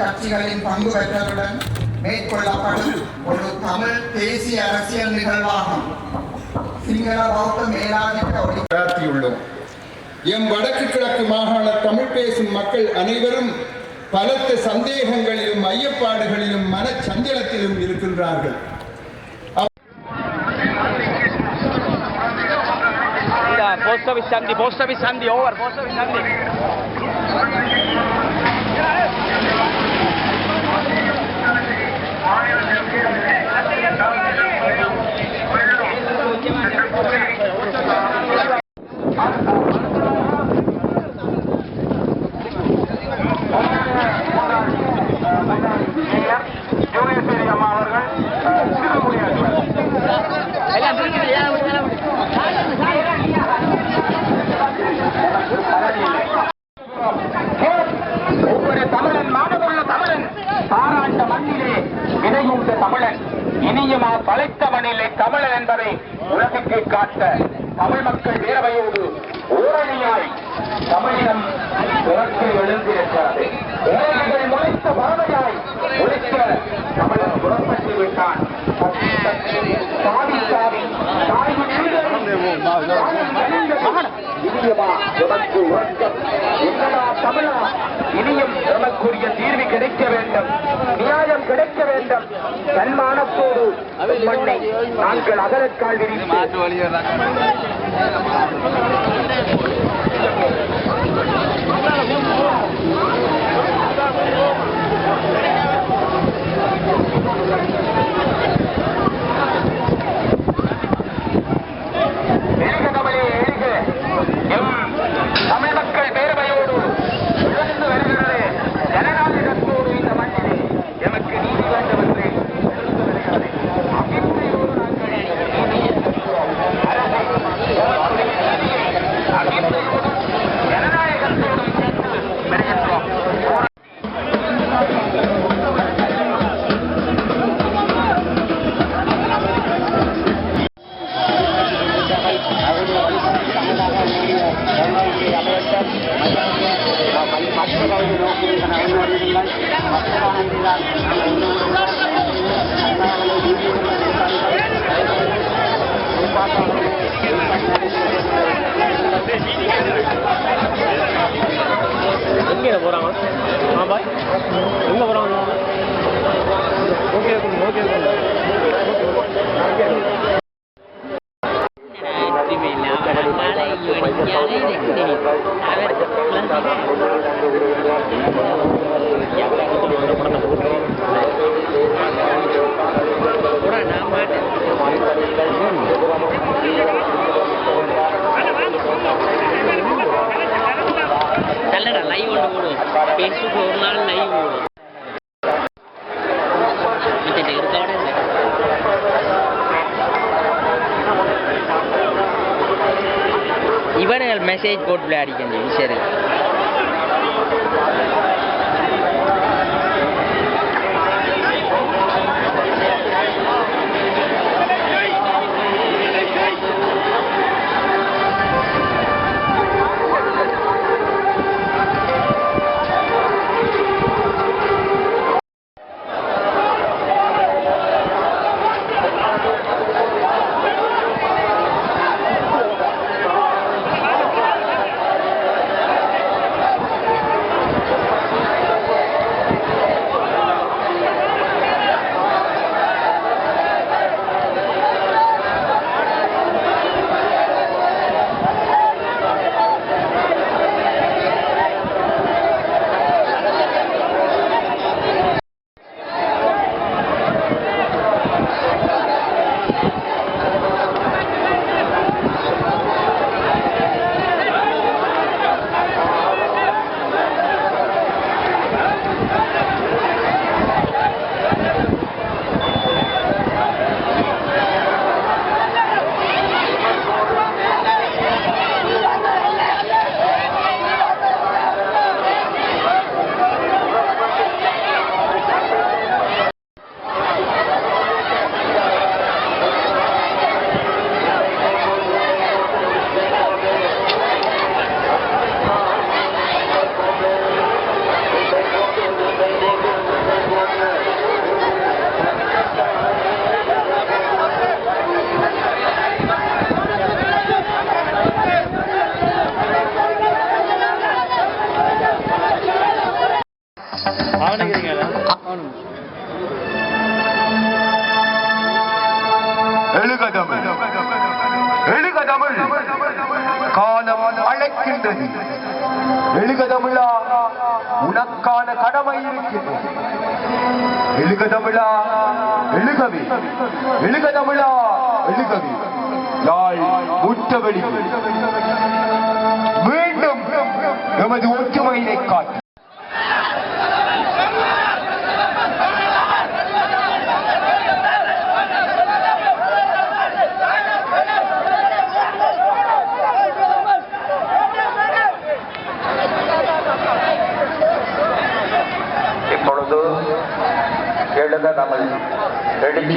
கட்சிகளின் பங்கு பெற்றதுடன் மேற்கொள்ளப்படும் ஒரு தமிழ் தேசிய அரசியல் நிகழ்வாகும். சிங்கள பௌத்த மேலாதிக்க எம் வடக்கு கிழக்கு மாகாண தமிழ் பேசும் மக்கள் அனைவரும் பலத்த சந்தேகங்களிலும் ஐயப்பாடுகளிலும் மனச்சஞ்சலத்திலும் இருக்கின்றார்கள். posto Vissanti, posto Vissanti, over, posto Vissanti. எல்லாம் என்பதை உலகிற்கு காட்ட தமிழ் மக்கள் வேரவையோடு ஊரணியாய் தமிழினம் பிறக்கு எழுந்திருக்கிறது. ஓரணிகள் முளைத்த பறவையாய் ஒழிக்க தமிழன் புறப்பட்டு விட்டான். சாவி சாவி என்னடா தமிழா? இனியும் எமக்குரிய தீர்வு கிடைக்க வேண்டும். நியாய கிடைக்க வேண்டும். சன்மானத்தோடு மண்ணை நாங்கள் அகலக்கால் விரித்து எங்கே போகிறாங்க ஆ பாய் எங்கே போகிறாங்க ஓகே ஓகே நல்லடா மெசேஜ் போட்டு விளையாடிக்கணும் சரி காலம் அழைக்கின்றது எழுக உனக்கான கடமை இருக்கின்றது. எழுகதமிழா எழுகவே. எழுக எழுகவே. யாழ் முற்றவெளி மீண்டும் நமது ஒற்றுமையினை காட்டி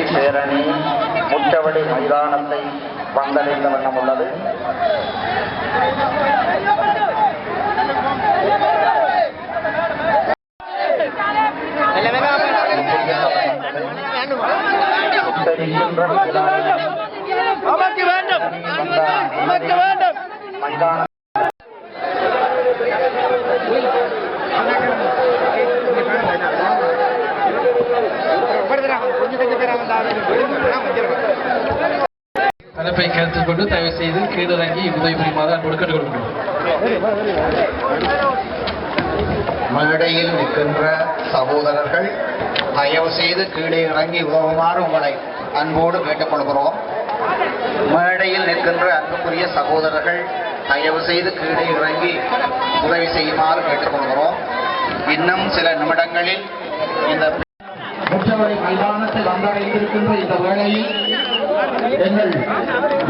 பேரணி முற்றவழி மைதானத்தை வந்தடைந்த வண்ணம் உள்ளது வேண்டும் வேண்டும் மைதான அழைப்பை கருத்தில் கொண்டு தயவு செய்து கீழிறங்கி உதவி புரியுமாறு அன்போடு கேட்டுக்கொள்கிறோம். மேடையில் நிற்கின்ற சகோதரர்கள் தயவு செய்து கீழே இறங்கி உதவுமாறு உங்களை அன்போடு கேட்டுக்கொள்கிறோம். மேடையில் நிற்கின்ற அன்புக்குரிய சகோதரர்கள் தயவு செய்து கீழே இறங்கி உதவி செய்யுமாறு கேட்டுக்கொள்கிறோம். இன்னும் சில நிமிடங்களில் இந்த முற்றவழி மைதானத்தில் வந்தடைந்திருக்கின்ற இந்த வேளையில் எங்கள்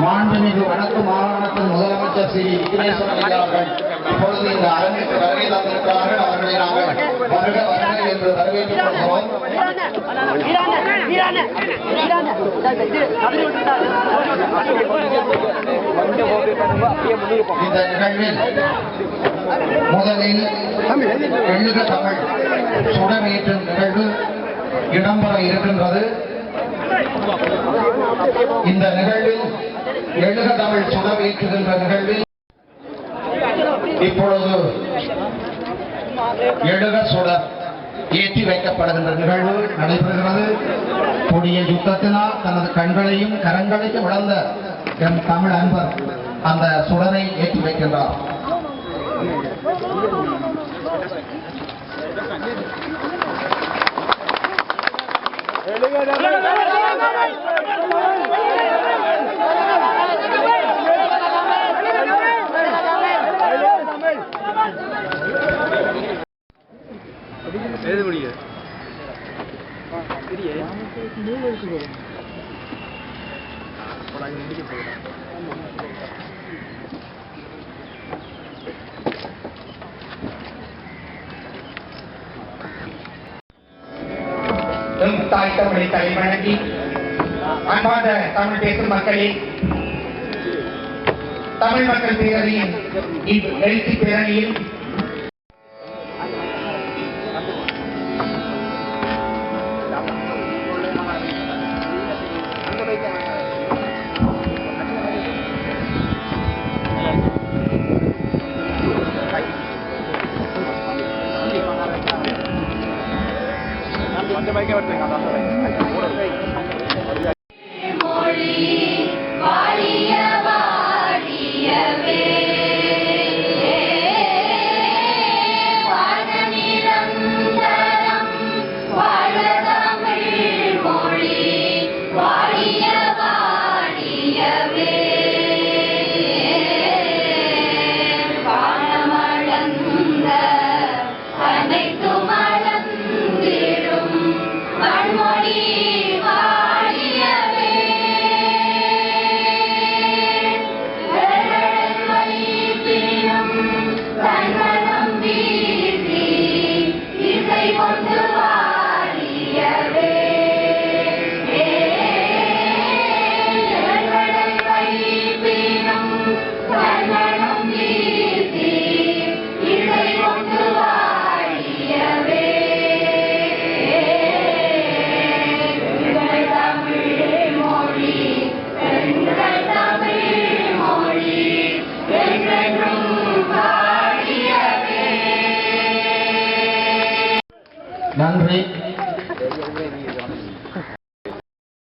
மாண்புமிகு வடக்கு மாகாணத்தின் முதலமைச்சர் ஸ்ரீ விக்னேஸ்வரன் அவர்கள் இப்பொழுது இந்த அரங்கிற்கு வருகை தந்திருக்கிறார்கள். அவர்களை நாங்கள் வருக வருக என்று வரவேற்றுக் கொள்கிறோம். இந்த நிகழ்வில் முதலில் எழுக தமிழ் சுடமேற்றும் நிகழ்வு இடம்பெற இருக்கின்றது. இந்த நிகழ்வில் எழுக தமிழ் சுடரேற்றுகின்ற நிகழ்வில் இப்பொழுது எழுக சுடர் ஏற்றி வைக்கப்படுகின்ற நிகழ்வு நடைபெறுகிறது. கொடிய யுத்தத்தினால் தனது கண்களையும் கரங்களையும் இழந்த எம் தமிழ் அன்பர் அந்த சுடரை ஏற்றி வைக்கின்றார். எழுத முடியும் தெரிய எம் தாய் தமிழை தலைவணங்கி அன்பார்ந்த தமிழ் பேசும் மக்களே தமிழ் மக்கள் பேரணியின் இவ் பேரணியில்